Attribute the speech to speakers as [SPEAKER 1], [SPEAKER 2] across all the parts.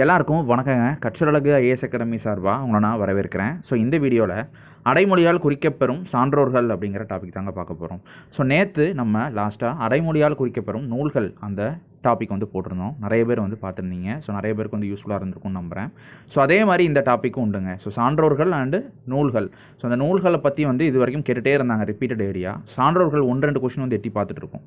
[SPEAKER 1] எல்லாருக்கும் வணக்கங்க. கற்றலகு IAS academy சார்பாக உங்களை நான் வரவேற்கிறேன். ஸோ இந்த வீடியோவில் அடைமொழியால் குறிக்கப்பெறும் சான்றோர்கள் அப்படிங்கிற டாபிக் தாங்க பார்க்க போகிறோம் ஸோ நேற்று நம்ம லாஸ்ட்டாக அடைமொழியால் குறிக்கப்பெறும் நூல்கள் அந்த டாபிக் வந்து போட்டிருந்தோம். நிறைய பேர் வந்து பார்த்துருந்தீங்க. ஸோ நிறைய பேருக்கு வந்து யூஸ்ஃபுல்லாக இருந்திருக்கும்னு நம்புகிறேன் ஸோ அதே மாதிரி இந்த டாப்பிக்கும் உண்டுங்க. ஸோ சான்றோர்கள் அண்டு நூல்கள். ஸோ அந்த நூல்களை பற்றி வந்து இது வரைக்கும் கேட்டுகிட்டே இருந்தாங்க ரிப்பீட்டட் ஏரியா சான்றோர்கள் ஒன்று ரெண்டு கொஷின் வந்து எட்டி பார்த்துட்ருக்கோம்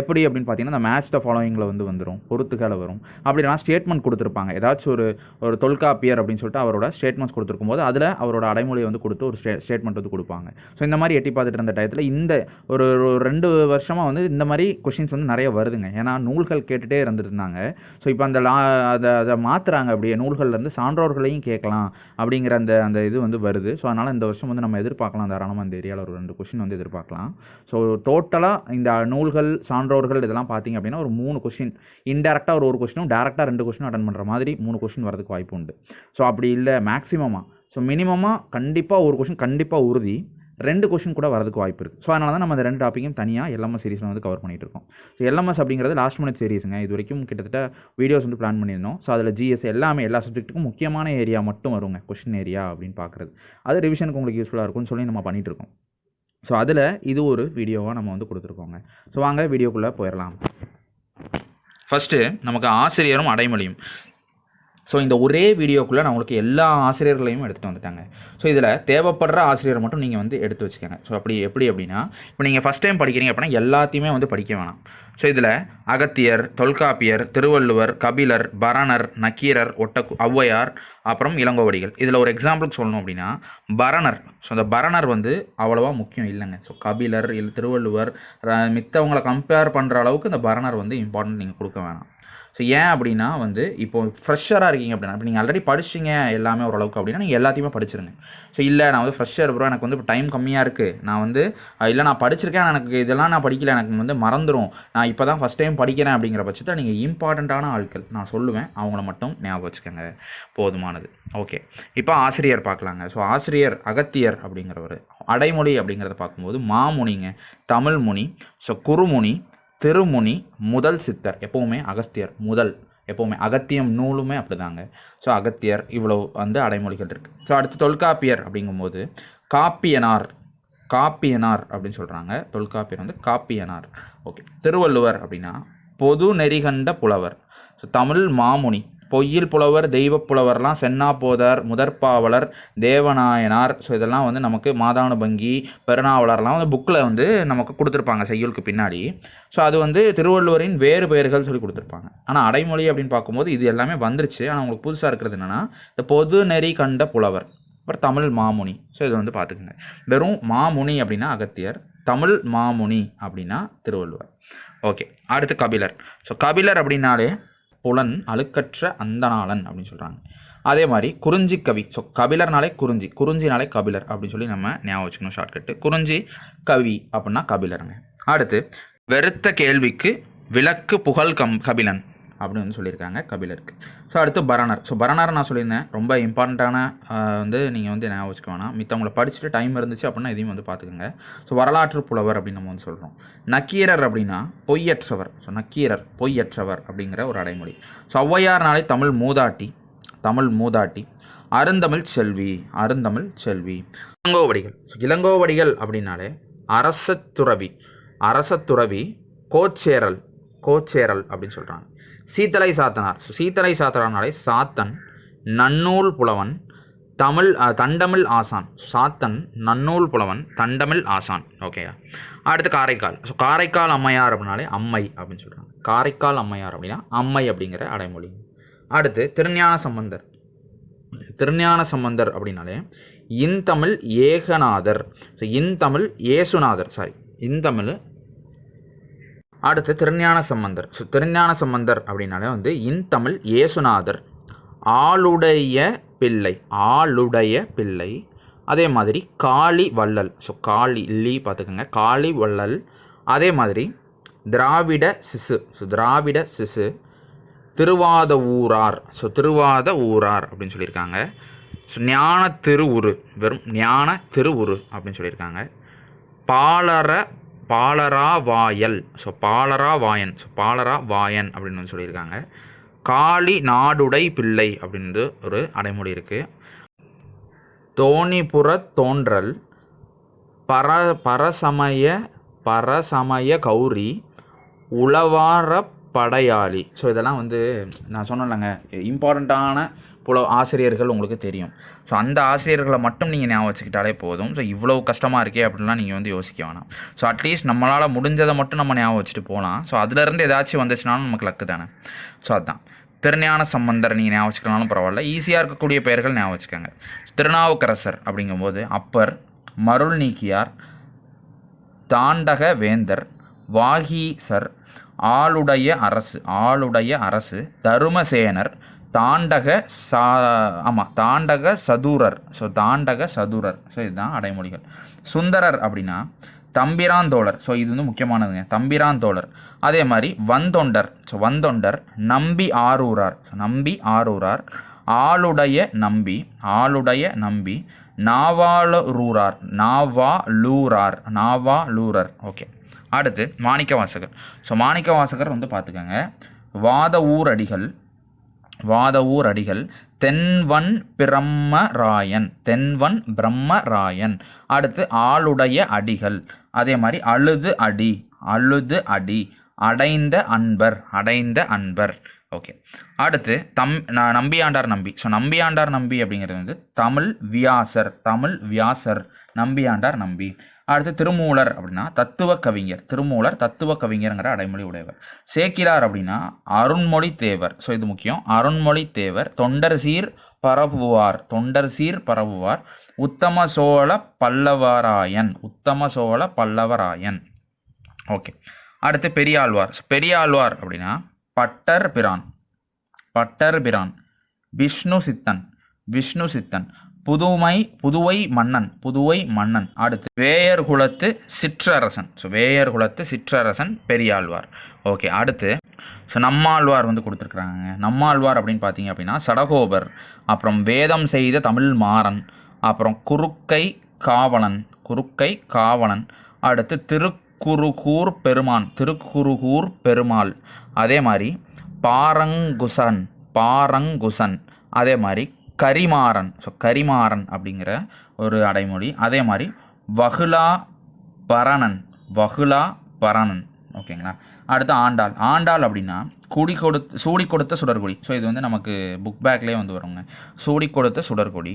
[SPEAKER 1] எப்படி அப்படின்னு பார்த்தீங்கன்னா அந்த மேட்ச் த ஃபாலோயிங்கில் வந்து வந்துடும் பொறுத்துக்கால வரும். அப்படின்னா ஸ்டேட்மெண்ட் கொடுத்துருப்பாங்க. ஏதாச்சும் ஒரு ஒரு தொல்காப்பியர் அப்படின்னு சொல்லிட்டு அவரோட ஸ்டேட்மெண்ட்ஸ் கொடுத்துருக்கும் போது அதில் அவரோட அடைமொழியை வந்து கொடுத்து ஒரு ஸ்டே ஸ்டேட்மெண்ட் வந்து கொடுப்பாங்க. ஸோ இந்த மாதிரி எட்டி பார்த்துட்டு இருந்த டயத்தில் இந்த ஒரு ரெண்டு வருஷமாக வந்து இந்த மாதிரி கொஷின்ஸ் வந்து நிறைய வருதுங்க. ஏன்னா நூல்கள் கேட்டுகிட்டே இருந்துருந்தாங்க ஸோ இப்போ அந்த லா அதை அதை மாற்றுறாங்க அப்படியே. நூல்கள்லேருந்து சான்றோர்களையும் கேட்கலாம் அப்படிங்கிற அந்த அந்த இது வந்து வருது. ஸோ அதனால் இந்த வருஷம் வந்து நம்ம எதிர்பார்க்கலாம். தாராளமாக அந்த ஏரியாவில் ஒரு ரெண்டு கொஷின் வந்து எதிர்பார்க்கலாம். ஸோ டோட்டலாக இந்த நூல்கள் சான்றோர்கள் இதெல்லாம் பார்த்தீங்க அப்படின்னா ஒரு மூணு கொஷின் இன்டெரக்டாக ஒரு ஒரு கொஷினும் டேரெக்டாக ரெண்டு கொஷினும் அட்டன் பண்ணுற மாதிரி மூணு கொஷின் வரதுக்கு வாய்ப்பு உண்டு. ஸோ அப்படி இல்லை. மேக்ஸிமமாக ஸோ மினிமமாக கண்டிப்பாக ஒரு கொஷின் கண்டிப்பாக உறுதி. ரெண்டு கொஷின் கூட வரதுக்கு வாய்ப்பு இருக்குது ஸோ அதனால தான் நம்ம அந்த ரெண்டு டாப்பிக்கும் தனியாக எல்எம்எஸ் சீரிஸில் வந்து கவர் பண்ணிகிட்டு இருக்கோம். ஸோ எல்எம்எஸ் அப்படிங்கிறது லாஸ்ட் மினிட் சீரிஸுங்க இது வரைக்கும் கிட்டத்தட்ட வீடியோஸ் வந்து பிளான் பண்ணியிருந்தோம். ஸோ அதில் ஜிஎஸ் எல்லாமே எல்லா சப்ஜெக்ட்டுக்கும் முக்கியமான ஏரியா மட்டும் வருங்க. கொஷின் ஏரியா அப்படின்னு பார்க்குறது. அது ரிவிஷனுக்கு உங்களுக்கு யூஸ்ஃபுல்லாக இருக்கும்னு சொல்லி நம்ம பண்ணிகிட்டு இருக்கோம். ஸோ அதில் இது ஒரு வீடியோவாக நம்ம வந்து கொடுத்துருக்கோங்க. ஸோ வாங்க வீடியோக்குள்ளே போயிடலாம் ஃபஸ்ட்டு நமக்கு ஆசிரியரும் அடைமொழியும். ஸோ இந்த ஒரே வீடியோக்குள்ளே நான் உங்களுக்கு எல்லா ஆசிரியர்களையும் எடுத்துகிட்டு வந்துட்டாங்க. ஸோ இதில் தேவைப்படுற ஆசிரியர் மட்டும் நீங்கள் வந்து எடுத்து வச்சுக்கோங்க. ஸோ அப்படி எப்படி அப்படின்னா இப்போ நீங்கள் ஃபஸ்ட் டைம் படிக்கிறீங்க அப்படின்னா எல்லாத்தையுமே வந்து படிக்க வேணாம். ஸோ இதில் அகத்தியர் தொல்காப்பியர் திருவள்ளுவர் கபிலர் பரணர் நக்கீரர் ஒட்ட ஔவையார் அப்புறம் இளங்கோவடிகள். இதில் ஒரு எக்ஸாம்பிளுக்கு சொல்லணும் அப்படின்னா பரணர். ஸோ அந்த பரணர் வந்து அவ்வளோவா முக்கியம் இல்லைங்க. ஸோ கபிலர் இல்லை திருவள்ளுவர் மித்தவங்களை கம்பேர் பண்ணுற அளவுக்கு இந்த பரணர் வந்து இம்பார்ட்டன்ட் நீங்கள் கொடுக்க வேணாம். ஸோ ஏன் அப்படின்னா வந்து இப்போ ஃப்ரெஷராக இருக்கீங்க அப்படின்னா இப்போ நீங்கள் ஆல்ரெடி படிச்சிங்க எல்லாமே ஓரளவுக்கு அப்படின்னா நீங்கள் எல்லாத்தையுமே படிச்சிருங்க. ஸோ இல்லை நான் வந்து ஃப்ரெஷ்ஷர் ப்ரோ எனக்கு வந்து இப்போ டைம் கம்மியாக இருக்குது நான் வந்து இல்லை நான் படிச்சிருக்கேன் எனக்கு இதெல்லாம் நான் படிக்கல எனக்கு வந்து மறந்துடும் நான் இப்போ தான் ஃபஸ்ட் டைம் படிக்கிறேன் அப்படிங்கிற பட்சத்தில் நீங்கள் இம்பார்ட்டண்ட்டான ஆட்கள். நான் சொல்லுவேன் அவங்கள மட்டும் ஞாபகம் வச்சுக்கோங்க. போதுமானது. ஓகே இப்போ ஆசிரியர் பார்க்கலாங்க. ஸோ ஆசிரியர் அகத்தியர் அப்படிங்கிறவர் அடைமொழி அப்படிங்கிறத பார்க்கும்போது மாமுனிங்க தமிழ்மொழி ஸோ குறுமுனி திருமுனி முதல் சித்தர் எப்போவுமே அகஸ்தியர் முதல் எப்போவுமே அகத்தியம் நூலுமே அப்படிதாங்க. ஸோ அகத்தியர் இவ்வளோ வந்து அடைமொழிகள் இருக்குது ஸோ அடுத்து தொல்காப்பியர் அப்படிங்கும்போது காப்பியனார் காப்பியனார் அப்படின்னு சொல்கிறாங்க தொல்காப்பியர் வந்து காப்பியனார். ஓகே திருவள்ளுவர் அப்படின்னா பொது நெறிகண்ட புலவர். ஸோ தமிழ் மாமுனி பொய்யில் புலவர் தெய்வப் புலவர்லாம் சென்னா போதர் முதற்பாவலர் தேவநாயனார். ஸோ இதெல்லாம் வந்து நமக்கு மாதானுபங்கி பெருநாவலர்லாம் வந்து புக்கில் வந்து நமக்கு கொடுத்துருப்பாங்க செய்யுளுக்கு பின்னாடி. ஸோ அது வந்து திருவள்ளுவரின் வேறு பெயர்கள் சொல்லி கொடுத்துருப்பாங்க. ஆனால் அடைமொழி அப்படின்னு பார்க்கும்போது இது எல்லாமே வந்துருச்சு. ஆனால் உங்களுக்கு புதுசாக இருக்கிறது என்னென்னா இந்த பொது நெறி கண்ட புலவர் அப்புறம் தமிழ் மாமுனி. ஸோ இது வந்து பார்த்துக்குங்க. வெறும் மாமுனி அப்படின்னா அகத்தியர் தமிழ் மாமுனி அப்படின்னா திருவள்ளுவர். ஓகே அடுத்து கபிலர். ஸோ கபிலர் அப்படின்னாலே புலன் அழுக்கற்ற அந்தநாளன் அப்படின்னு சொல்கிறாங்க அதே மாதிரி குறிஞ்சி கவி ஸோ கபிலர்னாலே குறிஞ்சி குறிஞ்சினாலே கபிலர் அப்படின்னு சொல்லி நம்ம ஞாபகம் வச்சுக்கணும் ஷார்ட்கட்டு குறிஞ்சி கவி அப்படின்னா கபிலருங்க. அடுத்து வெறுத்த கேள்விக்கு விளக்கு புகழ் கம் கபிலன். அப்படின்னு வந்து சொல்லியிருக்காங்க கபிலருக்கு. ஸோ அடுத்து பரணர். ஸோ பரணர் நான் சொல்லியிருந்தேன். ரொம்ப இம்பார்ட்டண்ட்டான வந்து நீங்கள் வந்து ஞாபகம் வச்சுக்க வேணாம். மித்தவங்களை படிச்சுட்டு டைம் இருந்துச்சு அப்படின்னா இதையும் வந்து பார்த்துக்கோங்க. ஸோ வரலாற்று புலவர் அப்படின்னு நம்ம வந்து சொல்கிறோம் நக்கீரர் அப்படின்னா பொய்யற்றவர். ஸோ நக்கீரர் பொய்யற்றவர் அப்படிங்கிற ஒரு அடைமொழி. ஸோ ஔவையார்னாலே தமிழ் மூதாட்டி தமிழ் மூதாட்டி அருந்தமிழ் செல்வி அருந்தமிழ் செல்வி. இளங்கோவடிகள். ஸோ இளங்கோவடிகள் அப்படின்னாலே அரசத்துறவி அரசத்துறவி கோச்சேரல் கோச்சேரல் அப்படின்னு சொல்கிறாங்க சீத்தலை சாத்தனார். ஸோ சீத்தலை சாத்தனார்னாலே சாத்தன் நன்னூல் புலவன் தமிழ் தண்டமிழ் ஆசான். சாத்தன் நன்னூல் புலவன் தண்டமிழ் ஆசான். ஓகேயா அடுத்து காரைக்கால். ஸோ காரைக்கால் அம்மையார் அப்படின்னாலே அம்மை அப்படின்னு சொல்கிறாங்க காரைக்கால் அம்மையார் அப்படின்னா அம்மை அப்படிங்கிற அடைமொழி. அடுத்து திருஞான சம்பந்தர். திருஞான சம்பந்தர் அப்படின்னாலே இன்தமிழ் ஏகநாதர். ஸோ இன்தமிழ் ஏசுநாதர். சாரி இன்தமிழ் அடுத்து திருஞான சம்பந்தர். ஸோ திருஞான சம்பந்தர் அப்படின்னாலே வந்து இன்தமிழ் இயேசுநாதர். ஆளுடைய பிள்ளை ஆளுடைய பிள்ளை. அதே மாதிரி காளி வள்ளல். ஸோ காளி லீ பார்த்துக்கோங்க. காளி வள்ளல். அதே மாதிரி திராவிட சிசு. ஸோ திராவிட சிசு. திருவாத ஊரார். ஸோ திருவாத ஊரார் அப்படின்னு சொல்லியிருக்காங்க. ஸோ ஞான திருவுரு வெறும் ஞான திருவுரு அப்படின்னு சொல்லியிருக்காங்க. பாலர பாலரா வாயல் ஸோ பாலரா வாயன் ஸோ பாலரா வாயன் அப்படின்னு வந்து சொல்லியிருக்காங்க. காளி நாடுடை பிள்ளை அப்படின்னு ஒரு அடைமொழி இருக்குது தோணிபுற தோன்றல் பர பரசமய பரசமய கௌரி உளவார படையாளி. ஸோ இதெல்லாம் வந்து நான் சொன்னேன்லங்க. இம்பார்ட்டண்ட்டான புல ஆசிரியர்கள் உங்களுக்கு தெரியும். ஸோ அந்த ஆசிரியர்களை மட்டும் நீங்கள் ஞாபகம் வச்சுக்கிட்டாலே போதும். ஸோ இவ்வளோ கஷ்டமாக இருக்கே அப்படின்லாம் நீங்கள் வந்து யோசிக்க வேணாம். ஸோ அட்லீஸ்ட் நம்மளால் முடிஞ்சதை மட்டும் நம்ம ஞாபகம் வச்சுட்டு போகலாம். ஸோ அதுலேருந்து ஏதாச்சும் வந்துச்சுனாலும் நமக்கு லக்கு தானே. ஸோ அதுதான் திருஞான சம்பந்தர் நீங்கள் ஞாபகம் வச்சுக்கலாம்னு பரவாயில்ல. ஈஸியாக இருக்கக்கூடிய பெயர்கள் ஞாபகம் வச்சுக்கோங்க. திருநாவுக்கரசர் அப்படிங்கும்போது அப்பர் மருள் நீக்கியார் தாண்டக வேந்தர் வாகீசர் ஆளுடைய அரசு ஆளுடைய அரசு தருமசேனர் தாண்டக சா ஆமாம் தாண்டக சதுரர். ஸோ தாண்டக சதுரர். ஸோ இதுதான் அடைமொழிகள். சுந்தரர் அப்படின்னா தம்பிராந்தோழர் ஸோ இது வந்து முக்கியமானதுங்க. தம்பிராந்தோழர் அதே மாதிரி வந்தொண்டர். ஸோ வந்தொண்டர் நம்பி ஆரூரார். ஸோ நம்பி ஆரூரார். ஆளுடைய நம்பி ஆளுடைய நம்பி நாவாலூரார் நாவா லூரர் ஓகே அடுத்து மாணிக்க வாசகர் ஸோ மாணிக்க வாசகர் வந்து பார்த்துக்கோங்க. வாத ஊர் அடிகள் வாத ஊர் அடிகள் தென்வன் பிரம்மராயன் தென்வன் பிரம்மராயன். அடுத்து ஆளுடைய அடிகள் அதே மாதிரி அழுது அடி அழுது அடி அடைந்த அன்பர் அடைந்த அன்பர். ஓகே அடுத்து தம் நான் நம்பியாண்டார் நம்பி. ஸோ நம்பியாண்டார் நம்பி அப்படிங்கிறது வந்து தமிழ் வியாசர் தமிழ் வியாசர் நம்பியாண்டார் நம்பி. அடுத்து திருமூலர் அப்படின்னா தத்துவ கவிஞர். திருமூலர் தத்துவ கவிஞருங்கிற அடைமொழி உடையவர். சேக்கிலார் அப்படின்னா அருண்மொழி தேவர். ஸோ இது முக்கியம். அருண்மொழி தேவர் தொண்டர் சீர் பரவுவார். தொண்டர் சீர் பரவுவார். உத்தம சோழ பல்லவராயன். உத்தம சோழ பல்லவராயன். ஓகே அடுத்து பெரியாழ்வார். பெரியாழ்வார் அப்படின்னா பட்டர் பிரான். பட்டர் பிரான். விஷ்ணு சித்தன். விஷ்ணு சித்தன். புதுமை புதுவை மன்னன். புதுவை மன்னன். அடுத்து வேயர் குலத்து சிற்றரசன். ஸோ வேயர் குலத்து சிற்றரசன் பெரியாழ்வார். ஓகே அடுத்து ஸோ நம்மாழ்வார் வந்து கொடுத்துருக்குறாங்க நம்மாழ்வார் அப்படின்னு பார்த்தீங்க அப்படின்னா சடகோபர் அப்புறம் வேதம் செய்த தமிழ் மாறன் அப்புறம் குறுக்கை காவலன் குறுக்கை காவலன் அடுத்து திரு திருக்குறுகூர் பெருமான் திருக்குறுகூர் பெருமாள். அதே மாதிரி பாரங்குசன் பாரங்குசன். அதே மாதிரி கரிமாறன். ஸோ கரிமாறன் அப்படிங்கிற ஒரு அடைமொழி. அதே மாதிரி வகுலா பரணன் வகுலா பரணன் ஓகேங்களா அடுத்து ஆண்டாள். ஆண்டாள் அப்படின்னா குடி கொடுத்து சூடி கொடுத்த சுடர்கொடி. ஸோ இது வந்து நமக்கு புக் பேக்லேயே வந்து வருங்க. சூடி கொடுத்த சுடர்கொடி.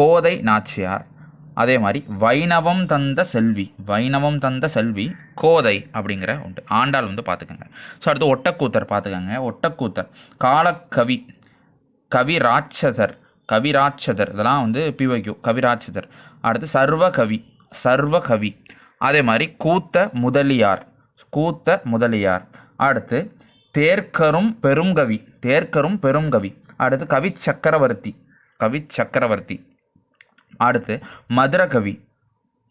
[SPEAKER 1] கோதை நாச்சியார் அதே மாதிரி வைணவம் தந்த செல்வி வைணவம் தந்த செல்வி கோதை அப்படிங்கிற உண்டு. ஆண்டாள் வந்து பார்த்துக்கோங்க. ஸோ அடுத்து ஒட்டக்கூத்தர் பார்த்துக்கோங்க. ஒட்டக்கூத்தர் காலக்கவி கவிராட்சதர் கவிராட்சதர். இதெல்லாம் வந்து பிவைக்கும் கவிராட்சதர். அடுத்து சர்வ கவி சர்வ கவி அதே மாதிரி கூத்த முதலியார் கூத்த முதலியார். அடுத்து தேர்க்கரும் பெருங்கவி தேர்க்கரும் பெருங்கவி. அடுத்து கவி சக்கரவர்த்தி கவி சக்கரவர்த்தி அடுத்து மதுர கவி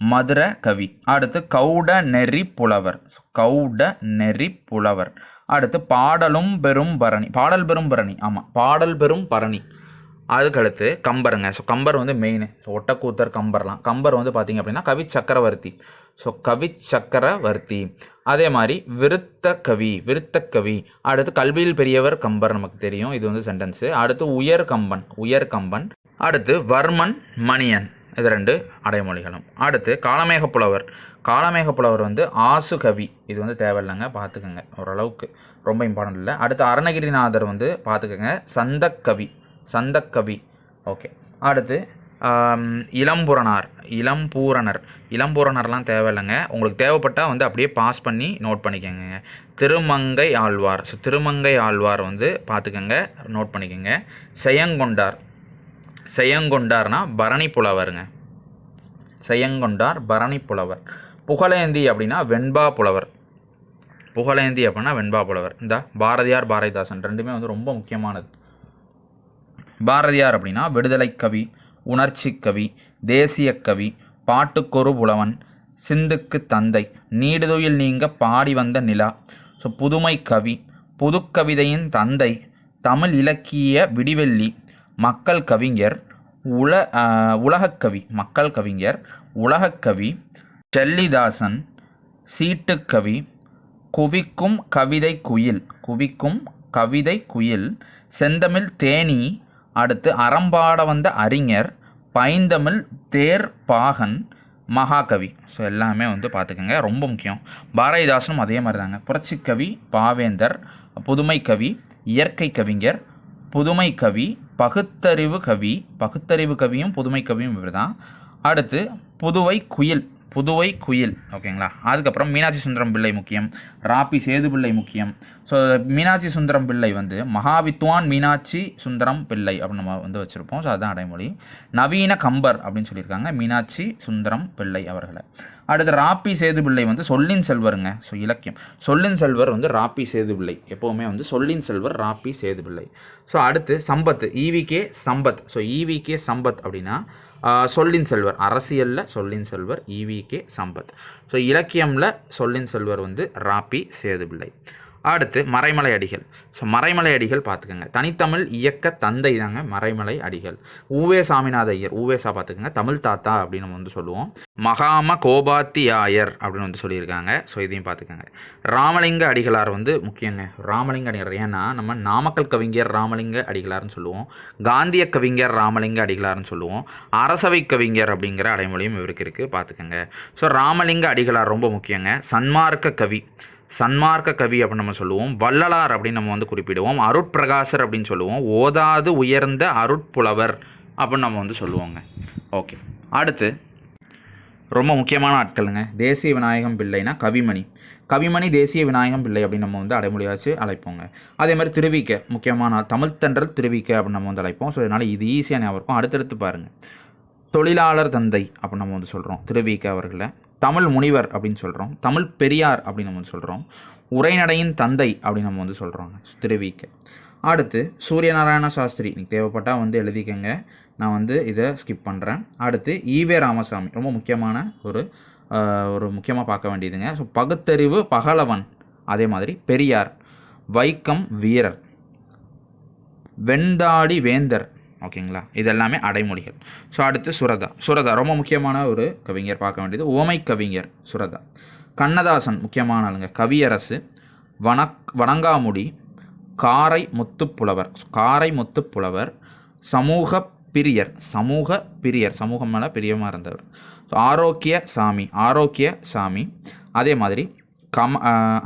[SPEAKER 1] மதுர கவி அடுத்து கௌட நெறி புலவர் கௌட நெறி புலவர் அடுத்து பாடலும் பெரும் பரணி. பாடல் பெரும் பரணி. ஆமாம் பாடல் பெரும் பரணி. அதுக்கடுத்து கம்பருங்க. ஸோ கம்பர் வந்து மெயின் ஒட்டக்கூத்தர் கம்பர்லாம். கம்பர் வந்து பார்த்திங்க அப்படின்னா கவி சக்கரவர்த்தி. ஸோ கவி சக்கரவர்த்தி. அதே மாதிரி விருத்த கவி விருத்த கவி. அடுத்து கல்வியில் பெரியவர் கம்பர் நமக்கு தெரியும். இது வந்து சென்டென்ஸு அடுத்து உயர் கம்பன். உயர் கம்பன். அடுத்து வர்மன் மணியன். இது ரெண்டு அடைமொழிகளும். அடுத்து காலமேக புலவர். காலமேக புலவர் வந்து ஆசு கவி. இது வந்து தேவையில்லைங்க பார்த்துக்கோங்க. ஓரளவுக்கு ரொம்ப இம்பார்ட்டன்ட் இல்லை. அடுத்து அருணகிரிநாதர் வந்து பார்த்துக்கோங்க சந்தக்கவி சந்தக்கவி ஓகே. அடுத்து ஆம், இளம்புறனார். இளம்பூரணர். இளம்பூரணர்லாம் தேவையில்லைங்க. உங்களுக்கு தேவைப்பட்டால் வந்து அப்படியே பாஸ் பண்ணி நோட் பண்ணிக்கோங்க. திருமங்கை ஆழ்வார். ஸோ திருமங்கை ஆழ்வார் வந்து பார்த்துக்கோங்க நோட் பண்ணிக்கோங்க. செயங்கொண்டார். செயங்கொண்டார்னா பரணி புலவருங்க செயங்கொண்டார் பரணி புலவர் புகழேந்தி அப்படின்னா வெண்பா புலவர். புகழேந்தி அப்படின்னா வெண்பா புலவர். இந்த பாரதியார் பாரதிதாசன் ரெண்டுமே வந்து ரொம்ப முக்கியமானது. பாரதியார் அப்படின்னா விடுதலை கவி உணர்ச்சி கவி தேசிய கவி பாட்டுக்கொரு புலவன் சிந்துக்கு தந்தை நீடுதுயில் நீங்க பாடி வந்த நிலா. ஸோ புதுமை கவி புதுக்கவிதையின் தந்தை தமிழ் இலக்கிய விடிவெள்ளி மக்கள் கவிஞர் உல உலகக்கவி மக்கள் கவிஞர் உலகக்கவி செல்லிதாசன் சீட்டுக்கவி குவிக்கும் கவிதை குயில் குவிக்கும் கவிதை குயில் செந்தமிழ் தேனி அடுத்து அறம்பாட வந்த அறிஞர் பைந்தமிழ் தேர் பாகன் மகாகவி. ஸோ எல்லாமே வந்து பார்த்துக்கோங்க ரொம்ப முக்கியம். பாரதிதாசனும் அதே மாதிரி தாங்க. புரட்சிக்கவி பாவேந்தர் புதுமை கவி இயற்கை கவிஞர் புதுமை கவி பகுத்தறிவு கவி பகுத்தறிவு கவியும் புதுமை கவியும் இவர் தான் அடுத்து புதுவை குயில். புதுவை குயில் ஓகேங்களா? அதுக்கப்புறம் மீனாட்சி சுந்தரம் பிள்ளை முக்கியம் ராப்பி சேது பிள்ளை முக்கியம். ஸோ மீனாட்சி சுந்தரம் பிள்ளை வந்து மகாவித்வான் மீனாட்சி சுந்தரம் பிள்ளை அப்படின்னு நம்ம வந்து வச்சுருப்போம். ஸோ அதுதான் அடைமொழி. நவீன கம்பர் அப்படின்னு சொல்லியிருக்காங்க மீனாட்சி சுந்தரம் பிள்ளை அவர்களை. அடுத்து ராப்பி சேது பிள்ளை வந்து சொல்லின் செல்வருங்க. ஸோ இலக்கியம். சொல்லின் செல்வர் வந்து ராப்பி சேது பிள்ளை. எப்போவுமே வந்து சொல்லின் செல்வர் ராப்பி சேது பிள்ளை. ஸோ அடுத்து Sampath. EVK Sampath so EVK Sampath அப்படின்னா சொல்லின் செல்வர் அரசியலில் சொல்லின் செல்வர் ஈவிகே சம்பத். ஸோ இலக்கியமில் சொல்லின் செல்வர் வந்து ராப்பி சேதுபிள்ளை. அடுத்து மறைமலை அடிகள். ஸோ மறைமலை அடிகள் பார்த்துக்கோங்க. தனித்தமிழ் இயக்க தந்தை தாங்க மறைமலை அடிகள். ஊவே சாமிநாத ஐயர் ஊவேசா பார்த்துக்கோங்க. தமிழ் தாத்தா அப்படின்னு நம்ம வந்து சொல்லுவோம். மகாம கோபாத்தியாயர் அப்படின்னு வந்து சொல்லியிருக்காங்க. ஸோ இதையும் பார்த்துக்கோங்க. ராமலிங்க அடிகளார் வந்து முக்கியங்க. ராமலிங்க அடிகளார். ஏன்னா நம்ம நாமக்கல் கவிஞர் ராமலிங்க அடிகளார்னு சொல்லுவோம். காந்திய கவிஞர் ராமலிங்க அடிகளார்னு சொல்லுவோம். அரசவை கவிஞர் அப்படிங்கிற அடைமொழியும் இவருக்கு இருக்குது பார்த்துக்கோங்க. ஸோ ராமலிங்க அடிகளார் ரொம்ப முக்கியங்க. சன்மார்க்க கவி. சன்மார்க்க கவி அப்படின்னு நம்ம சொல்லுவோம். வள்ளலார் அப்படின்னு நம்ம வந்து குறிப்பிடுவோம். அருட்பிரகாசர் அப்படின்னு சொல்லுவோம். ஓதாது உயர்ந்த அருட்புலவர் அப்படின்னு நம்ம வந்து சொல்லுவோங்க. ஓகே. அடுத்து ரொம்ப முக்கியமான ஆட்களுங்க. தேசிய விநாயகம் பிள்ளைனா கவிமணி. கவிமணி தேசிய விநாயகம் பிள்ளை அப்படின்னு நம்ம வந்து அடைமொழியாச்சு அழைப்போங்க. அதே மாதிரி திருவிக்க முக்கியமான தமிழ்த்தன்றல் திருவிக்க அப்படின்னு நம்ம வந்து அழைப்போம். ஸோ இதனால் இது ஈஸியாக ஞாபகம் இருக்கும். அடுத்தடுத்து பாருங்கள் தொழிலாளர் தந்தை அப்படின்னு நம்ம வந்து சொல்கிறோம் திருவிக்க அவர்களை. தமிழ் முனிவர் அப்படின்னு சொல்கிறோம் தமிழ் பெரியார் அப்படின்னு நம்ம வந்து சொல்கிறோம் உரைநடையின் தந்தை அப்படின்னு நம்ம வந்து சொல்கிறோங்க திருவிக்க அடுத்து சூரியநாராயண சாஸ்திரி நீங்கள் தேவைப்பட்டால் வந்து எழுதிக்கங்க. நான் வந்து இதை ஸ்கிப் பண்ணுறேன் அடுத்து ஈவே ராமசாமி ரொம்ப முக்கியமான ஒரு ஒரு முக்கியமாக பார்க்க வேண்டியதுங்க. ஸோ பகுத்தறிவு பகலவன் அதே மாதிரி பெரியார் வைக்கம் வீரர் வெண்டாடி வேந்தர் ஓகேங்களா? இது எல்லாமே அடைமொழிகள். ஸோ அடுத்து சுரதா. சுரதா ரொம்ப முக்கியமான ஒரு கவிஞர் பார்க்க வேண்டியது ஓமை கவிஞர் சுரதா. கண்ணதாசன் முக்கியமான ஆளுங்க. கவியரசு வணக் வணங்காமுடி காரை முத்துப்புலவர் காரை முத்துப்புலவர் சமூக பிரியர். சமூக பிரியர். சமூகம் மேலே பிரியமாக இருந்தவர். ஆரோக்கிய சாமி ஆரோக்கிய சாமி. அதே மாதிரி கம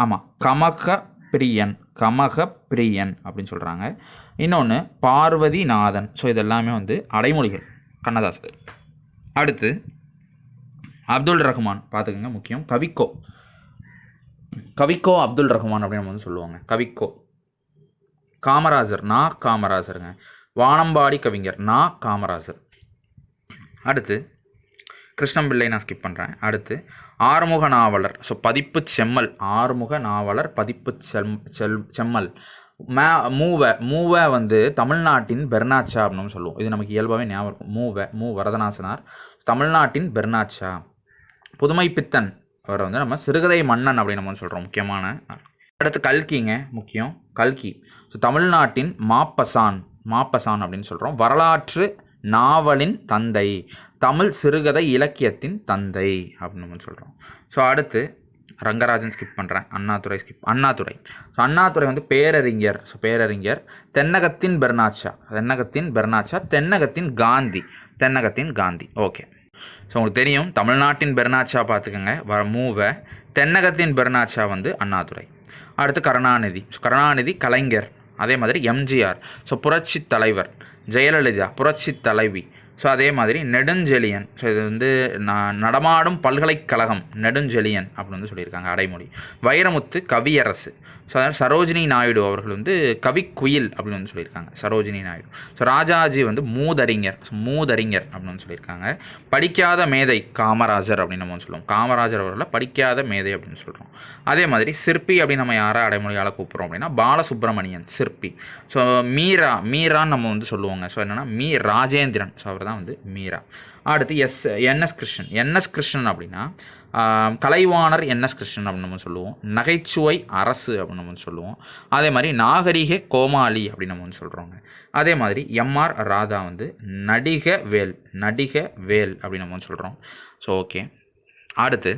[SPEAKER 1] ஆமாம் கமக பிரியன் கமக பிரியன் அப்படின்னு சொல்கிறாங்க இன்னொன்று பார்வதிநாதன். ஸோ இதெல்லாமே வந்து அடைமொழிகள். கண்ணதாசர் அடுத்து அப்துல் ரஹ்மான். பார்த்துக்கோங்க முக்கியம். கவிக்கோ. கவிக்கோ அப்துல் ரஹ்மான் அப்படின்னு வந்து சொல்லுவாங்க. கவிக்கோ. காமராஜர். நா. காமராஜருங்க. வானம்பாடி கவிஞர். நா. காமராஜர். அடுத்து கிருஷ்ணம்பிள்ளை நான் ஸ்கிப் பண்ணுறேன் அடுத்து ஆறுமுக நாவலர் ஸோ பதிப்பு செம்மல். ஆறுமுக நாவலர் பதிப்பு செல் செல் செம்மல். மே மூவ மூவ வந்து தமிழ்நாட்டின் பெர்னாச்சா அப்படின்னு சொல்லுவோம். இது நமக்கு இயல்பாகவே ஞாபகம் இருக்கும். மூவ மூ வரதநாசனார் தமிழ்நாட்டின் பெர்னாச்சா புதுமை பித்தன் அவரை வந்து நம்ம சிறுகதை மன்னன் அப்படின்னு நம்ம சொல்கிறோம் முக்கியமான அடுத்து கல்கிங்க முக்கியம். கல்கி. ஸோ தமிழ்நாட்டின் மாப்பசான் மாப்பசான் அப்படின்னு சொல்கிறோம் வரலாற்று நாவலின் தந்தை தமிழ் சிறுகதை இலக்கியத்தின் தந்தை அப்படின்னு நம்ம சொல்கிறோம் ஸோ அடுத்து ரங்கராஜன் ஸ்கிப் பண்ணுறேன் அண்ணாதுரை ஸ்கிப் அண்ணாதுரை. ஸோ அண்ணாதுரை வந்து பேரறிஞர். ஸோ பேரறிஞர் தென்னகத்தின் பெர்னாச்சா தென்னகத்தின் பெர்னாச்சா தென்னகத்தின் காந்தி. தென்னகத்தின் காந்தி. ஓகே ஸோ உங்களுக்கு தெரியும் தமிழ்நாட்டின் பெர்னாச்சா பார்த்துக்கோங்க. வர மூவை. தென்னகத்தின் பெர்னாச்சா வந்து அண்ணாதுரை. அடுத்து கருணாநிதி. ஸோ கருணாநிதி கலைஞர். அதே மாதிரி எம்ஜிஆர். ஸோ புரட்சி தலைவர். ஜெயலலிதா புரட்சி தலைவி. ஸோ அதே மாதிரி நெடுஞ்செழியன். ஸோ இது வந்து நான் நடமாடும் பல்கலைக்கழகம் நெடுஞ்செழியன் அப்படின்னு வந்து சொல்லியிருக்காங்க அடைமொழி. வைரமுத்து கவியரசு. ஸோ அதாவது சரோஜினி நாயுடு அவர்கள் வந்து கவிக்குயில் அப்படின்னு வந்து சொல்லியிருக்காங்க. சரோஜினி நாயுடு. ஸோ ராஜாஜி வந்து மூதறிஞர். ஸோ மூதறிஞர் அப்படின்னு சொல்லியிருக்காங்க. படிக்காத மேதை காமராஜர் அப்படின்னு நம்ம வந்து சொல்லுவோம். காமராஜர் அவர்களை படிக்காத மேதை அப்படின்னு சொல்கிறோம் அதே மாதிரி சிற்பி அப்படின்னு நம்ம யாரை அடைமொழியால் கூப்பிட்றோம் அப்படின்னா பாலசுப்ரமணியன் சிற்பி. ஸோ மீரா மீரான்னு நம்ம வந்து சொல்லுவோங்க. ஸோ என்னென்னா மீ ராஜேந்திரன். ஸோ அவர் தான் வந்து மீரா. அடுத்து S NS Krishnan. NS Krishnan அப்படின்னா கலைவாணர் என்எஸ் கிருஷ்ணன் அப்படின்னு நம்ம சொல்லுவோம். நகைச்சுவை அரசு அப்படின்னு நம்ம சொல்லுவோம். அதே மாதிரி நாகரிக கோமாளி அப்படின்னு நம்ம வந்து சொல்கிறோங்க அதே மாதிரி எம்ஆர் ராதா வந்து நடிக வேல் நடிக வேல் அப்படின்னு நம்ம வந்து சொல்கிறோம் ஸோ ஓகே அடுத்து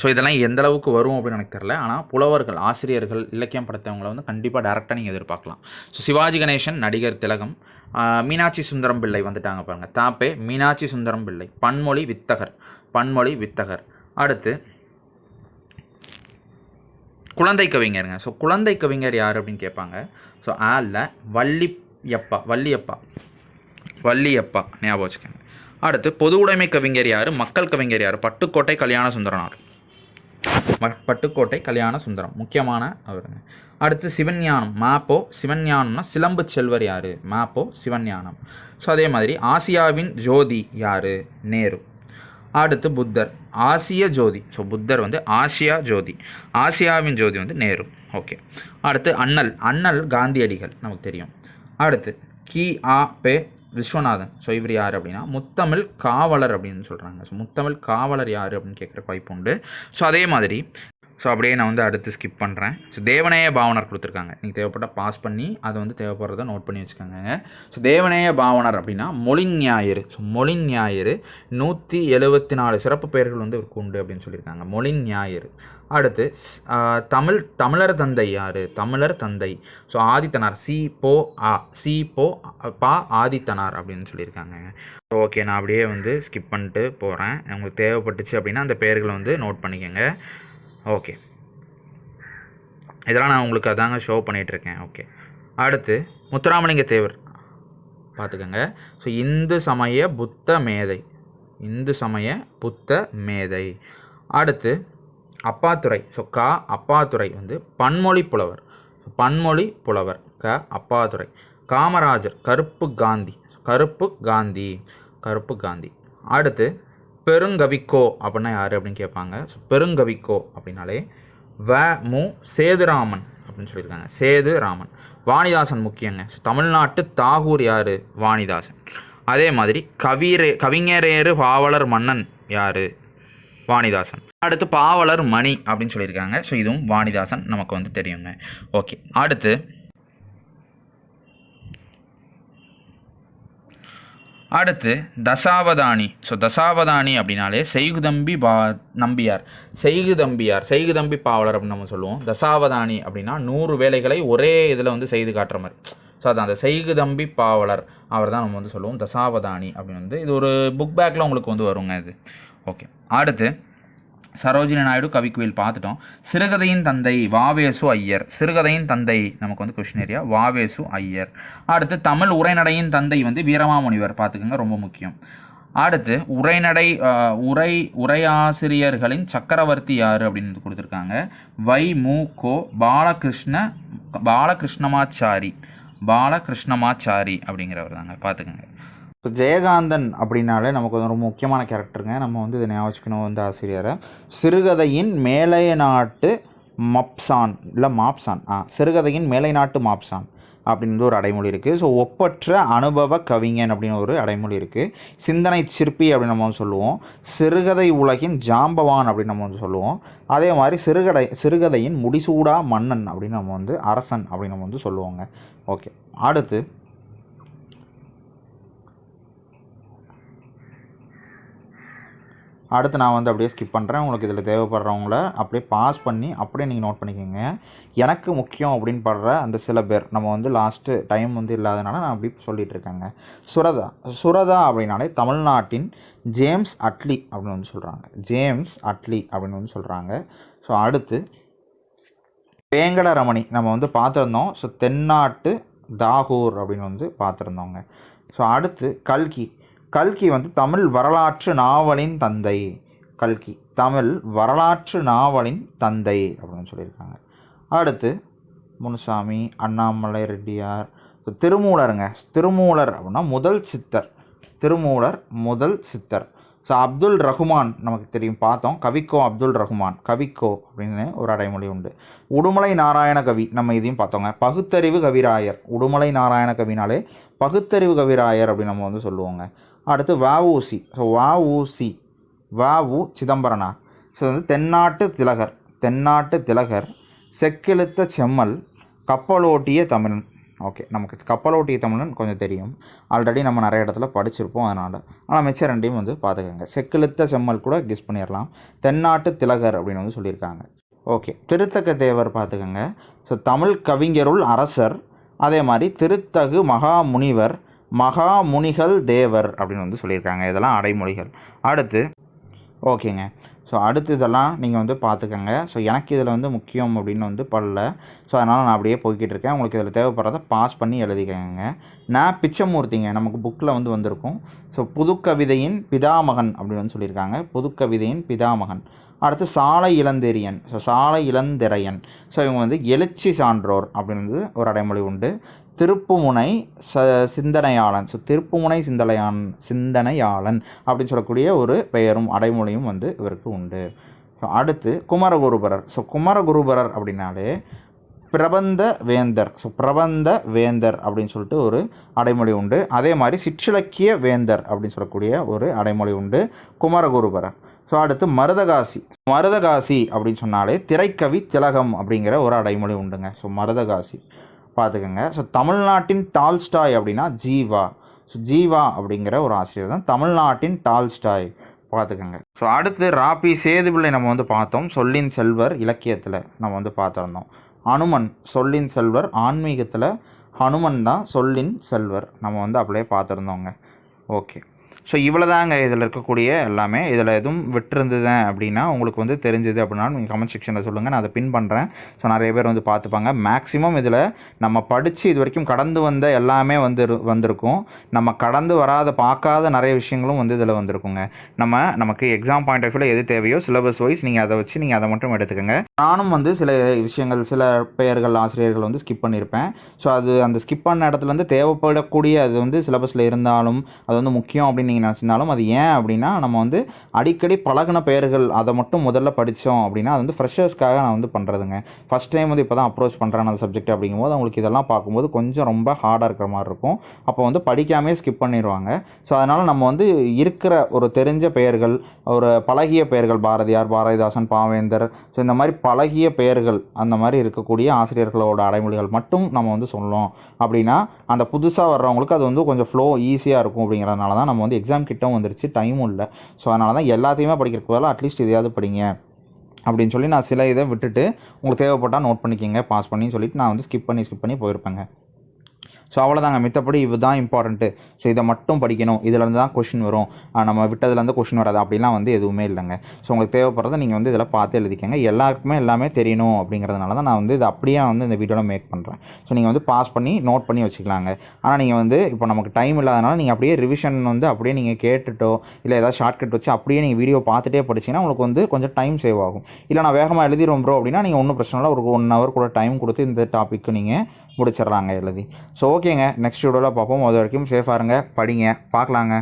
[SPEAKER 1] ஸோ இதெல்லாம் எந்த அளவுக்கு வரும் அப்படின்னு எனக்கு தெரில ஆனால் புலவர்கள் ஆசிரியர்கள் இலக்கியம் படைத்தவங்களை வந்து கண்டிப்பாக டேரெக்டாக நீங்கள் எதிர்பார்க்கலாம். ஸோ சிவாஜி கணேசன் நடிகர் திலகம். மீனாட்சி சுந்தரம் பிள்ளை வந்துட்டாங்க பாருங்க. தாப்பே மீனாட்சி சுந்தரம் பிள்ளை. பன்மொழி வித்தகர். பன்மொழி வித்தகர். அடுத்து குழந்தை கவிஞருங்க. ஸோ குழந்தை கவிஞர் யார் அப்படின்னு கேட்பாங்க. ஸோ ஆல்ல வள்ளியப்பா வள்ளியப்பா. வள்ளியப்பா ஞாபகம் வச்சுக்கோங்க. அடுத்து பொது உடைமை கவிஞர் யார்? மக்கள் கவிஞர் யார்? பட்டுக்கோட்டை கல்யாண சுந்தரனார் பட்டுக்கோட்டை கல்யாண சுந்தரம் முக்கியமான அவருங்க. அடுத்து சிவஞானம். மாப்போ சிவஞானம்னா சிலம்பு செல்வர் யார்? மாப்போ சிவஞானம். ஸோ அதே மாதிரி ஆசியாவின் ஜோதி யார்? நேரு. அடுத்து புத்தர் ஆசிய ஜோதி. ஸோ புத்தர் வந்து ஆசியா ஜோதி. ஆசியாவின் ஜோதி வந்து நேரு. ஓகே அடுத்து அண்ணல். அண்ணல் காந்தியடிகள் நமக்கு தெரியும். அடுத்து கி. ஆ. பெ. விஸ்வநாதன். ஸோ இவர் யார் அப்படின்னா முத்தமிழ் காவலர் அப்படின்னு சொல்கிறாங்க ஸோ முத்தமிழ் காவலர் யார் அப்படின்னு கேட்குற வாய்ப்பு உண்டு. ஸோ அதே மாதிரி ஸோ அப்படியே நான் வந்து அடுத்து ஸ்கிப் பண்ணுறேன் ஸோ தேவநேய பாவனர் கொடுத்துருக்காங்க. நீங்கள் தேவைப்பட்டால் பாஸ் பண்ணி அதை வந்து தேவைப்படுறத நோட் பண்ணி வச்சுக்கோங்க ஸோ தேவநேய பாவனர் அப்படின்னா மொழி ஞாயிறு. ஸோ மொழி ஞாயிறு நூற்றி எழுபத்தி நாலு சிறப்பு பெயர்கள் வந்து இவருக்கு உண்டு அப்படின்னு சொல்லியிருக்காங்க. மொழி ஞாயிறு. அடுத்து ஸ்- தமிழ் தமிழர் தந்தை யார்? தமிழர் தந்தை. ஸோ ஆதித்தனார். சி போ ஆ. சி போ பா ஆதித்தனார் அப்படின்னு சொல்லியிருக்காங்க ஸோ ஓகே நான் அப்படியே வந்து ஸ்கிப் பண்ணிட்டு போகிறேன் உங்களுக்கு தேவைப்பட்டுச்சு அப்படின்னா அந்த பெயர்களை வந்து நோட் பண்ணிக்கோங்க. ஓகே. இதெல்லாம் நான் உங்களுக்கு அதாங்க ஷோ பண்ணிகிட்ருக்கேன் ஓகே. அடுத்து முத்துராமலிங்க தேவர். பார்த்துக்கோங்க. ஸோ இந்து சமய புத்த மேதை. இந்து சமய புத்த மேதை. அடுத்து அப்பாத்துறை. ஸோ க அப்பாத்துறை வந்து பன்மொழி புலவர். பன்மொழி புலவர். க அப்பாத்துறை. காமராஜர் கருப்பு காந்தி. கருப்பு காந்தி. கருப்பு காந்தி. அடுத்து பெருங்கவிக்கோ அப்படின்னா யார் அப்படின்னு கேட்பாங்க. ஸோ பெருங்கவிக்கோ அப்படின்னாலே வ மு சேதுராமன் அப்படின்னு சொல்லியிருக்காங்க. சேது ராமன் வாணிதாசன் முக்கியங்க. ஸோ தமிழ்நாட்டு தாகூர் யார்? வாணிதாசன். அதே மாதிரி கவிரே கவிஞரேறு பாவலர் மன்னன் யார்? வாணிதாசன். அடுத்து பாவலர் மணி அப்படின்னு சொல்லியிருக்காங்க. ஸோ இதுவும் வாணிதாசன் நமக்கு வந்து தெரியுங்க. ஓகே அடுத்து அடுத்து தசாவதானி. ஸோ தசாவதானி அப்படின்னாலே செய்குதம்பி பா நம்பியார். செய்குதம்பியார். செய்குதம்பி பாவலர் அப்படின்னு நம்ம சொல்லுவோம். தசாவதானி அப்படின்னா நூறு வேலைகளை ஒரே இதில் வந்து செய்து காட்டுற மாதிரி. ஸோ அதான் அந்த செய்குதம்பி பாவலர் அவர் தான் நம்ம வந்து சொல்லுவோம். தசாவதானி அப்படின்னு வந்து இது ஒரு புக் பேக்கில் உங்களுக்கு வந்து வருங்க இது. ஓகே அடுத்து சரோஜினி நாயுடு கவிக்குயில் பார்த்துட்டோம். சிறுகதையின் தந்தை வாவேசு ஐயர். சிறுகதையின் தந்தை நமக்கு வந்து கொஷின் ஏரியா. வாவேசு ஐயர். அடுத்து தமிழ் உரைநடையின் தந்தை வந்து வீரமாமுனிவர் பார்த்துக்கோங்க ரொம்ப முக்கியம். அடுத்து உரைநடை உரை உரையாசிரியர்களின் சக்கரவர்த்தி யார் அப்படின்னு கொடுத்துருக்காங்க. வை மு கோ பாலகிருஷ்ண பாலகிருஷ்ணமாச்சாரி. பாலகிருஷ்ணமாச்சாரி அப்படிங்கிறவர் தாங்க. பார்த்துக்கோங்க. இப்போ ஜெயகாந்தன் அப்படின்னாலே நமக்கு வந்து ரொம்ப முக்கியமான கேரக்டருங்க. நம்ம வந்து இதை ஞாபகம் வந்து ஆசிரியரை. சிறுகதையின் மேலைய நாட்டு மப்சான் இல்லை மாப்சான். ஆ சிறுகதையின் மேலை நாட்டு மாப்சான் அப்படின்னு ஒரு அடைமொழி இருக்குது ஸோ ஒப்பற்ற அனுபவ கவிஞன் அப்படின்னு ஒரு அடைமொழி இருக்குது சிந்தனை சிற்பி அப்படின்னு நம்ம வந்து சொல்லுவோம். சிறுகதை உலகின் ஜாம்பவான் அப்படின்னு நம்ம வந்து சொல்லுவோம். அதே மாதிரி சிறுகதை சிறுகதையின் முடிசூடா மன்னன் அப்படின்னு நம்ம வந்து அரசன் அப்படின்னு நம்ம வந்து சொல்லுவோங்க. ஓகே அடுத்து அடுத்து நான் வந்து அப்படியே ஸ்கிப் பண்ணுறேன் உங்களுக்கு இதில் தேவைப்படுறவங்கள அப்படியே பாஸ் பண்ணி அப்படியே நீங்கள் நோட் பண்ணிக்கோங்க. எனக்கு முக்கியம் அப்படின்னு படுற அந்த சில பேர் நம்ம வந்து லாஸ்ட்டு டைம் வந்து இல்லாதனால நான் அப்படி சொல்லிகிட்டு இருக்கேங்க. சுரதா சுரதா அப்படின்னாலே தமிழ்நாட்டின் ஜேம்ஸ் அட்லி அப்படின்னு வந்து சொல்கிறாங்க ஜேம்ஸ் அட்லி அப்படின்னு வந்து சொல்கிறாங்க ஸோ அடுத்து வேங்கடரமணி நம்ம வந்து பார்த்துருந்தோம். ஸோ தென்னாட்டு தாகூர் அப்படின்னு வந்து பார்த்துருந்தோங்க. ஸோ அடுத்து கல்கி கல்கி வந்து தமிழ் வரலாற்று நாவலின் தந்தை. கல்கி தமிழ் வரலாற்று நாவலின் தந்தை அப்படின்னு சொல்லியிருக்காங்க. அடுத்து முனுசாமி அண்ணாமலை ரெட்டியார். திருமூலருங்க. திருமூலர் அப்படின்னா முதல் சித்தர். திருமூலர் முதல் சித்தர். ஸோ அப்துல் ரஹ்மான் நமக்கு தெரியும். பார்த்தோம். கவிக்கோ அப்துல் ரஹ்மான். கவிக்கோ அப்படின்னு ஒரு அடைமொழி உண்டு. உடுமலை நாராயண கவி நம்ம இதையும் பார்த்தோங்க. பகுத்தறிவு கவிராயர். உடுமலை நாராயண கவினாலே பகுத்தறிவு கவிராயர் அப்படின்னு நம்ம வந்து சொல்லுவோங்க. அடுத்து வஉசி. ஸோ வஉசி. வஉ சிதம்பரனார் ஸோ வந்து தென்னாட்டு திலகர். தென்னாட்டு திலகர். செக்கெழுத்த செம்மல். கப்பலோட்டிய தமிழன்.
[SPEAKER 2] ஓகே நமக்கு கப்பலோட்டிய தமிழன் கொஞ்சம் தெரியும். ஆல்ரெடி நம்ம நிறைய இடத்துல படிச்சிருப்போம் அதனால். ஆனால் மிச்சம் ரெண்டையும் வந்து பார்த்துக்கோங்க. செக்கிழுத்த செம்மல் கூட கெஸ் பண்ணிடலாம். தென்னாட்டு திலகர் அப்படின்னு வந்து சொல்லியிருக்காங்க. ஓகே திருத்தக்க தேவர் பார்த்துக்கோங்க. ஸோ தமிழ் கவிஞருள் அரசர். அதே மாதிரி திருத்தகு மகாமுனிவர். மகாமுனிகள் தேவர் அப்படின்னு வந்து சொல்லியிருக்காங்க. இதெல்லாம் அடைமொழிகள். அடுத்து ஓகேங்க. ஸோ அடுத்து இதெல்லாம் நீங்கள் வந்து பார்த்துக்கோங்க. ஸோ எனக்கு இதில் வந்து முக்கியம் அப்படின்னு வந்து படல. ஸோ அதனால் நான் அப்படியே போய்கிட்டு இருக்கேன். உங்களுக்கு இதில் தேவைப்படுறத பாஸ் பண்ணி எழுதிக்கங்க. நான் பிச்சமூர்த்திங்க நமக்கு புக்கில் வந்து வந்திருக்கும். ஸோ புதுக்கவிதையின் பிதாமகன் அப்படின்னு வந்து சொல்லியிருக்காங்க. புதுக்கவிதையின் பிதாமகன். அடுத்து சாலை இளந்தெரியன். ஸோ சாலை இளந்திரையன். ஸோ இவங்க வந்து எழுச்சி சான்றோர் அப்படின்னு வந்து ஒரு அடைமொழி உண்டு. திருப்புமுனை ச சிந்தனையாளன். ஸோ திருப்புமுனை சிந்தனையான் சிந்தனையாளன் அப்படின்னு சொல்லக்கூடிய ஒரு பெயரும் அடைமொழியும் வந்து இவருக்கு உண்டு. ஸோ அடுத்து குமரகுருபரர். ஸோ குமரகுருபரர் அப்படின்னாலே பிரபந்த வேந்தர். ஸோ பிரபந்த வேந்தர் அப்படின்னு சொல்லிட்டு ஒரு அடைமொழி உண்டு. அதே மாதிரி சிற்றிலக்கிய வேந்தர் அப்படின்னு சொல்லக்கூடிய ஒரு அடைமொழி உண்டு குமரகுருபரர். ஸோ அடுத்து மருதகாசி. மருதகாசி அப்படின்னு சொன்னாலே திரைக்கவி திலகம் அப்படிங்கிற ஒரு அடைமொழி உண்டுங்க. ஸோ மருதகாசி. பார்த்துக்கோங்க. ஸோ தமிழ்நாட்டின் டால்ஸ்டாய் அப்படின்னா ஜீவா. ஸோ ஜீவா அப்படிங்கிற ஒரு ஆசிரியர் தான். தமிழ்நாட்டின் டால்ஸ்டாய். பார்த்துக்கோங்க. ஸோ அடுத்து ராபி சேதுபிள்ளை நம்ம வந்து பார்த்தோம். சொல்லின் செல்வர் இலக்கியத்தில் நம்ம வந்து பார்த்துருந்தோம். அனுமன் சொல்லின் செல்வர். ஆன்மீகத்தில் ஹனுமன் தான் சொல்லின் செல்வர். நம்ம வந்து அப்படியே பார்த்துருந்தோங்க. ஓகே ஸோ இவ்வளோதாங்க இதில் இருக்கக்கூடிய எல்லாமே. இதில் எதுவும் விட்டுருந்ததேன் அப்படின்னா உங்களுக்கு வந்து தெரிஞ்சது அப்படின்னா நீங்கள் கமெண்ட் செக்ஷனில் சொல்லுங்கள் நான் அதை பின் பண்ணுறேன் ஸோ நிறைய பேர் வந்து பார்த்துப்பாங்க. மேக்ஸிமம் இதில் நம்ம படித்து இது வரைக்கும் கடந்து வந்த எல்லாமே வந்து வந்திருக்கும். நம்ம கடந்து வராத பார்க்காத நிறைய விஷயங்களும் வந்து இதில் வந்திருக்குங்க. நம்ம நமக்கு எக்ஸாம் பாயிண்ட் ஆஃப் வியூவில் எது தேவையோ சிலபஸ் வைஸ் நீங்கள் அதை வச்சு நீங்கள் அதை மட்டும் எடுத்துக்கோங்க. நானும் வந்து சில விஷயங்கள் சில பெயர்கள் ஆசிரியர்கள் வந்து ஸ்கிப் பண்ணியிருப்பேன். ஸோ அது அந்த ஸ்கிப் பண்ண இடத்துல தேவைப்படக்கூடிய அது வந்து சிலபஸில் இருந்தாலும் அது வந்து முக்கியம் அப்படின்னு நினச்சினாலும் அது ஏன் அப்படின்னா நம்ம வந்து அடிக்கடி பழகின பெயர்கள் அதை மட்டும் முதல்ல படித்தோம் அப்படின்னா அது வந்து ஃப்ரெஷர்ஸ்க்காக நான் வந்து பண்ணுறதுங்க ஃபஸ்ட் டைம் வந்து இப்போ தான் அப்ரோச் பண்ணுறேன் அந்த சப்ஜெக்ட் அப்படிங்கும்போது அவங்களுக்கு இதெல்லாம் பார்க்கும்போது கொஞ்சம் ரொம்ப ஹார்டாக இருக்கிற மாதிரி இருக்கும். அப்போ வந்து படிக்காமே ஸ்கிப் பண்ணிடுவாங்க. ஸோ அதனால் நம்ம வந்து இருக்கிற ஒரு தெரிஞ்ச பெயர்கள் ஒரு பழகிய பெயர்கள் பாரதியார் பாரதிதாசன் பாவேந்தர் ஸோ இந்த மாதிரி பழகிய பெயர்கள் அந்த மாதிரி இருக்கக்கூடிய ஆசிரியர்களோட அடைமொழிகள் மட்டும் நம்ம வந்து சொல்லணும். அப்படின்னா அந்த புதுசாக வர்றவங்களுக்கு அது வந்து கொஞ்சம் ஃப்ளோ ஈஸியாக இருக்கும் அப்படிங்கிறதுனால தான் நம்ம வந்து எக்ஸாம் எக்ஸாம் கிட்டவும் வந்துருச்சு டைமும் இல்லை. ஸோ அதனால தான் எல்லாத்தையுமே படிக்கிறதுக்கு பதிலாக அட்லீஸ்ட் இதையாவது படிங்க. அப்படின்னு சொல்லி நான் சில இதை விட்டுட்டு உங்களுக்கு தேவைப்பட்டால் நோட் பண்ணிக்கிங்க பாஸ் பண்ணி சொல்லிட்டு நான் வந்து ஸ்கிப் பண்ணி ஸ்கிப் பண்ணி போயிருப்பேங்க. ஸோ அவ்வளோதாங்க மித்தபடி இதுதான் இம்பார்ட்டண்ட்டு ஸோ இதை மட்டும் படிக்கணும். இதுலேருந்து தான் கொஷின் வரும். நம்ம விட்டதுலேருந்து கொஷின் வராது. அப்படிலாம் வந்து எதுவுமே இல்லைங்க. ஸோ உங்களுக்கு தேவைப்படுறத நீங்கள் வந்து இதில் பார்த்து எழுதிக்கங்க. எல்லாருக்குமே எல்லாமே தெரியணும் அப்படிங்கிறதுனால தான் நான் வந்து இதை அப்படியே வந்து இந்த வீடியோவில் மேக் பண்ணுறேன் ஸோ நீங்கள் வந்து பாஸ் பண்ணி நோட் பண்ணி வச்சுக்கலாங்க. ஆனால் நீங்கள் வந்து இப்போ நமக்கு டைம் இல்லாதனால நீங்கள் அப்படியே ரிவிஷன் வந்து அப்படியே நீங்கள் கேட்டுட்டோ இல்லை ஏதாவது ஷார்ட்கட் வச்சு அப்படியே நீங்கள் வீடியோ பார்த்துட்டே படிச்சீங்கன்னா உங்களுக்கு வந்து கொஞ்சம் டைம் சேவ் ஆகும். இல்லை நான் வேகமாக எழுதிடுவோம் ப்ரோ அப்படின்னா நீங்கள் ஒன்றும் பிரச்சனை இல்லை. ஒரு ஒன் ஹவர் கூட டைம் கொடுத்து இந்த டாப்பிக்கு நீங்கள் முடிச்சிடுறாங்க எழுதி. ஸோ ஓகேங்க நெக்ஸ்ட் வீடியோவில் பார்ப்போம். அது வரைக்கும் சேஃபாக இருங்க படிங்க பார்க்கலாங்க.